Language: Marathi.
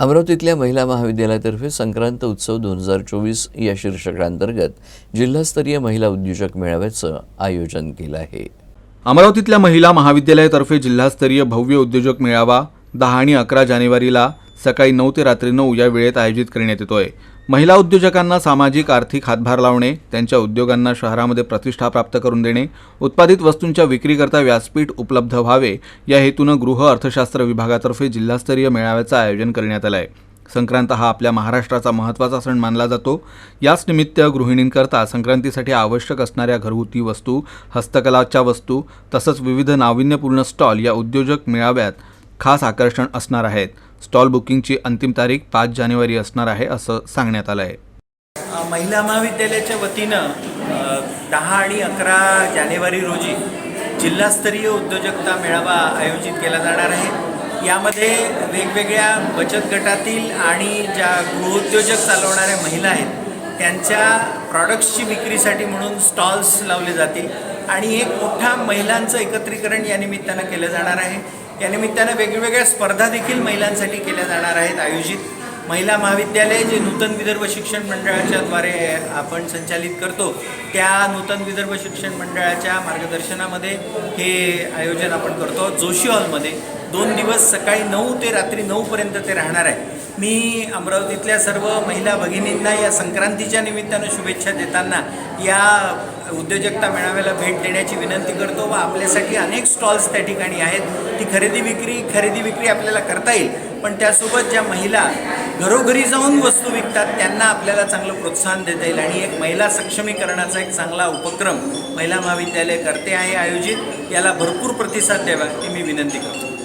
अमरावतीतल्या महिला महाविद्यालयातर्फे संक्रांत उत्सव दोन हजार चोवीस या शीर्षकांतर्गत जिल्हास्तरीय महिला उद्योजक मेळाव्याचं आयोजन केलं आहे. अमरावतीतल्या महिला महाविद्यालयातर्फे जिल्हास्तरीय भव्य उद्योजक मेळावा दहा आणि अकरा जानेवारीला सकाळी नऊ ते रात्री नऊ या वेळेत आयोजित करण्यात येतोय. महिला उद्योजकांना सामाजिक आर्थिक हातभार लावणे त्यांच्या उद्योगांना शहरामध्ये प्रतिष्ठा प्राप्त करून देणे उत्पादित वस्तूंच्या विक्रीकरता व्यासपीठ उपलब्ध व्हावे या हेतूनं गृह अर्थशास्त्र विभागातर्फे जिल्हास्तरीय मेळाव्याचं आयोजन करण्यात आलं आहे संक्रांत हा आपल्या महाराष्ट्राचा महत्त्वाचा सण मानला जातो. याच निमित्त गृहिणींकरता संक्रांतीसाठी आवश्यक असणाऱ्या घरगुती वस्तू हस्तकलाच्या वस्तू तसंच विविध नाविन्यपूर्ण स्टॉल या उद्योजक मेळाव्यात खास आकर्षण असणार आहेत. स्टॉल बुकिंगची अंतिम तारीख पाच जानेवारी असणार आहे असं सांगण्यात आलं आहे महिला महाविद्यालयाच्या वतीनं दहा आणि अकरा जानेवारी रोजी जिल्हास्तरीय उद्योजकता मेळावा आयोजित केला जाणार आहे. यामध्ये वेगवेगळ्या बचत गटातील आणि ज्या गृहोद्योजक चालवणाऱ्या महिला आहेत त्यांच्या प्रॉडक्ट्सची विक्रीसाठी म्हणून स्टॉल्स लावले जातील. आणि एक मोठा महिलांचं एकत्रीकरण या निमित्तानं केलं जाणार आहे. या निमित्तानं वेगवेगळ्या स्पर्धा देखील महिलांसाठी केल्या जाणार आहेत. आयोजित महिला महाविद्यालय जे नूतन विदर्भ शिक्षण मंडळाच्या द्वारे आपण संचालित करतो त्या नूतन विदर्भ शिक्षण मंडळाच्या मार्गदर्शनामध्ये हे आयोजन आपण करतो. जोशी हॉलमध्ये दोन दिवस सकाळी नऊ ते रात्री नऊपर्यंत ते राहणार आहे. मी अमरावतीतल्या सर्व महिला भगिनींना या संक्रांतीच्या निमित्तानं शुभेच्छा देताना या उद्योजकता मेळाव्याला भेट देण्याची विनंती करतो व आपल्यासाठी अनेक स्टॉल्स त्या ठिकाणी आहेत. ती खरेदी विक्री खरेदी विक्री आपल्याला करता येईल. पण त्यासोबत ज्या महिला घरोघरी जाऊन वस्तू विकतात त्यांना आपल्याला चांगलं प्रोत्साहन देता येईल. आणि एक महिला सक्षमीकरणाचा एक चांगला उपक्रम महिला महाविद्यालय करते आहे आयोजित. याला भरपूर प्रतिसाद द्यावा ही मी विनंती करतो.